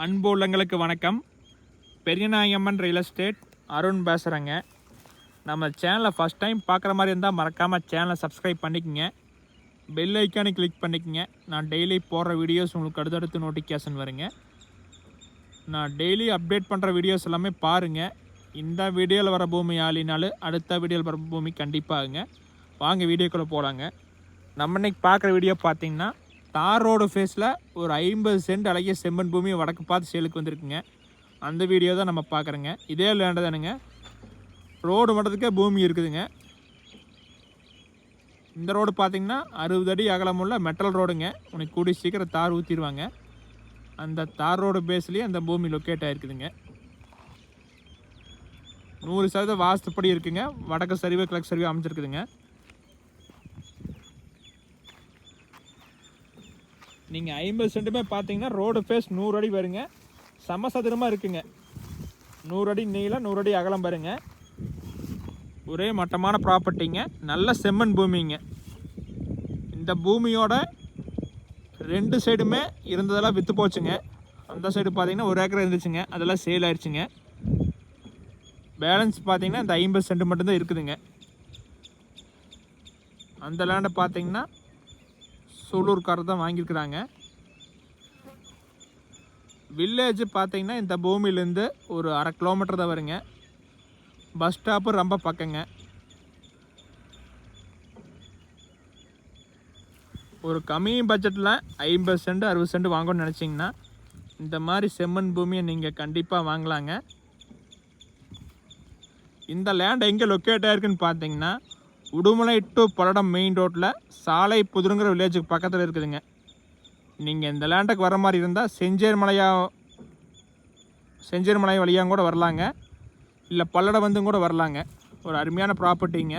அன்பு உள்ளங்களுக்கு வணக்கம். பெரியநாயம்மன் ரியல் எஸ்டேட் அருண் பேசுகிறேங்க நம்ம சேனலை ஃபஸ்ட் டைம் பார்க்குற மாதிரி இருந்தால் மறக்காமல் சேனலை சப்ஸ்கிரைப் பண்ணிக்கோங்க. பெல் ஐக்கானை கிளிக் பண்ணிக்கோங்க. நான் டெய்லி போடுற வீடியோஸ் உங்களுக்கு அடுத்தடுத்து நோட்டிஃபிகேஷன் வருங்க. நான் டெய்லி அப்டேட் பண்ணுற வீடியோஸ் எல்லாமே பாருங்கள் இந்த வீடியோவில் வர பூமி ஆளினாலும் அடுத்த வீடியோவில் வர பூமி கண்டிப்பாகுங்க. வாங்க வீடியோக்குள்ளே போகலாங்க நம்ம இன்றைக்கி பார்க்குற வீடியோ பார்த்தீங்கன்னா தார் ரோடு ஃபேஸில் ஒரு ஐம்பது சென்ட் அழகிய செம்மண் பூமி வடக்கு பார்த்து சேலுக்கு வந்திருக்குங்க. அந்த வீடியோ தான் நம்ம பார்க்குறேங்க இதே லேண்டு தானுங்க. ரோடு மட்டத்துக்கே பூமி இருக்குதுங்க. இந்த ரோடு பார்த்திங்கன்னா அறுபது அடி அகலமுள்ள மெட்டல் ரோடுங்க உனக்கு கூடி சீக்கிரம் தார் ஊற்றிடுவாங்க அந்த தார் ரோடு பேஸ்லேயே அந்த பூமி லொக்கேட் ஆகிருக்குதுங்க நூறு சதவீதம் வாஸ்துப்படி இருக்குங்க. வடக்கு சரிவு கிழக்கு சரிவு அமைஞ்சிருக்குதுங்க. நீங்கள் ஐம்பது சென்ட்டுமே பார்த்தீங்கன்னா ரோடு ஃபேஸ் நூறு அடி வருங்க. சமசதுரமாக இருக்குங்க. நூறு அடி நீளம் நூறு அடி அகலம் பாருங்க. ஒரே மட்டமான ப்ராப்பர்ட்டிங்க நல்ல செம்மண் பூமிங்க. இந்த பூமியோட ரெண்டு சைடுமே இருந்ததெல்லாம் விற்று போச்சுங்க. அந்த சைடு பார்த்தீங்கன்னா ஒரு ஏக்கர் இருந்துச்சுங்க. அதெல்லாம் சேல் ஆயிடுச்சுங்க பேலன்ஸ் பார்த்தீங்கன்னா இந்த ஐம்பது சென்ட் மட்டும்தான் இருக்குதுங்க. அந்த லேண்டை பார்த்தீங்கன்னா சூலூர்காரர் தான் வாங்கியிருக்கிறாங்க. வில்லேஜ் பார்த்தீங்கன்னா இந்த பூமியிலேருந்து ஒரு அரை கிலோமீட்டர் தான் வருங்க. பஸ் ஸ்டாப்பு ரொம்ப பக்கங்க. ஒரு கம்மி பட்ஜெட்டில் ஐம்பது சென்ட் அறுபது சென்ட் வாங்கணும்னு நினச்சிங்கன்னா இந்த மாதிரி செம்மண் பூமியை நீங்கள் கண்டிப்பாக வாங்கலாங்க. இந்த லேண்ட் எங்கே லொக்கேட் ஆயிருக்குன்னு பார்த்தீங்கன்னா உடுமலை டு பல்லடம் மெயின் ரோட்டில் சாலை புதுருங்கிற வில்லேஜுக்கு பக்கத்தில் இருக்குதுங்க. நீங்கள் இந்த லேண்டுக்கு வர மாதிரி இருந்தால் செஞ்சேர் மலையா செஞ்சேர் மலை வழியாக கூட வரலாங்க. இல்லை பல்லடம் வந்தும் கூட வரலாங்க. ஒரு அருமையான ப்ராப்பர்ட்டிங்க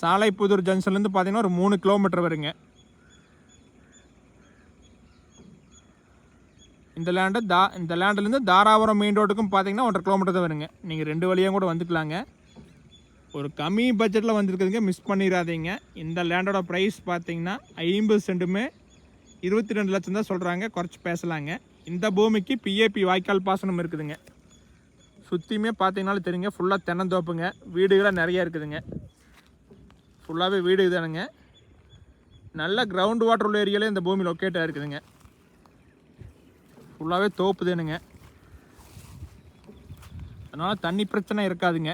சாலை புதூர் ஜங்ஷன்லேருந்து பார்த்தீங்கன்னா ஒரு மூணு கிலோமீட்டர் வருங்க. இந்த லேண்டு தா இந்த லேண்ட்லேருந்து தாராபுரம் மெயின் ரோட்டுக்கும் பார்த்தீங்கன்னா ஒன்றரை கிலோமீட்டர் தான் வருங்க. நீங்கள் ரெண்டு வழியாக கூட வந்துக்கலாங்க. ஒரு கம்மி பட்ஜெட்டில் வந்திருக்குதுங்க மிஸ் பண்ணிடாதீங்க இந்த லேண்டோட ப்ரைஸ் பார்த்தீங்கன்னா ஐம்பது சென்ட்டுமே இருபத்தி ரெண்டு லட்சம் தான் சொல்கிறாங்க குறைச்சி பேசலாங்க. இந்த பூமிக்கு பிஏபி வாய்க்கால் பாசனம் இருக்குதுங்க. சுற்றியுமே பார்த்தீங்கனாலும் தெரியுங்க ஃபுல்லாக தென்னந்தோப்புங்க. வீடுகளாக நிறையா இருக்குதுங்க. ஃபுல்லாகவே வீடு தானுங்க நல்ல கிரவுண்ட் வாட்டர் உள்ள ஏரியாலே இந்த பூமி லொக்கேட் ஆகிருக்குதுங்க ஃபுல்லாகவே தோப்பு தானுங்க அதனால் தண்ணி பிரச்சனை இருக்காதுங்க.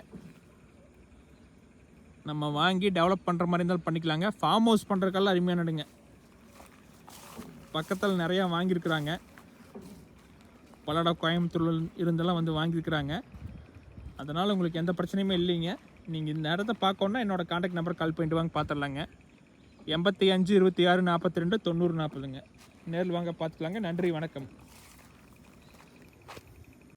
நம்ம வாங்கி டெவலப் பண்ணுற மாதிரி இருந்தாலும் பண்ணிக்கலாங்க. ஃபார்ம் ஹவுஸ் பண்ணுறதுக்கெல்லாம் அருமையானடுங்க பக்கத்தில் நிறையா வாங்கியிருக்கிறாங்க. பல்லடம் கோயம்புத்தூர் இருந்தெல்லாம் வந்து வாங்கியிருக்கிறாங்க. அதனால் உங்களுக்கு எந்த பிரச்சனையுமே இல்லைங்க. நீங்கள் இந்த இடத்த பார்க்கணுன்னா என்னோடய காண்டாக்ட் நம்பர் கால் பண்ணிட்டு வாங்க பார்த்துடலாங்க எண்பத்தி அஞ்சு இருபத்தி ஆறு நாற்பத்தி ரெண்டு தொண்ணூறு நாற்பதுங்க நேரில் வாங்க பார்த்துக்கலாங்க நன்றி வணக்கம்.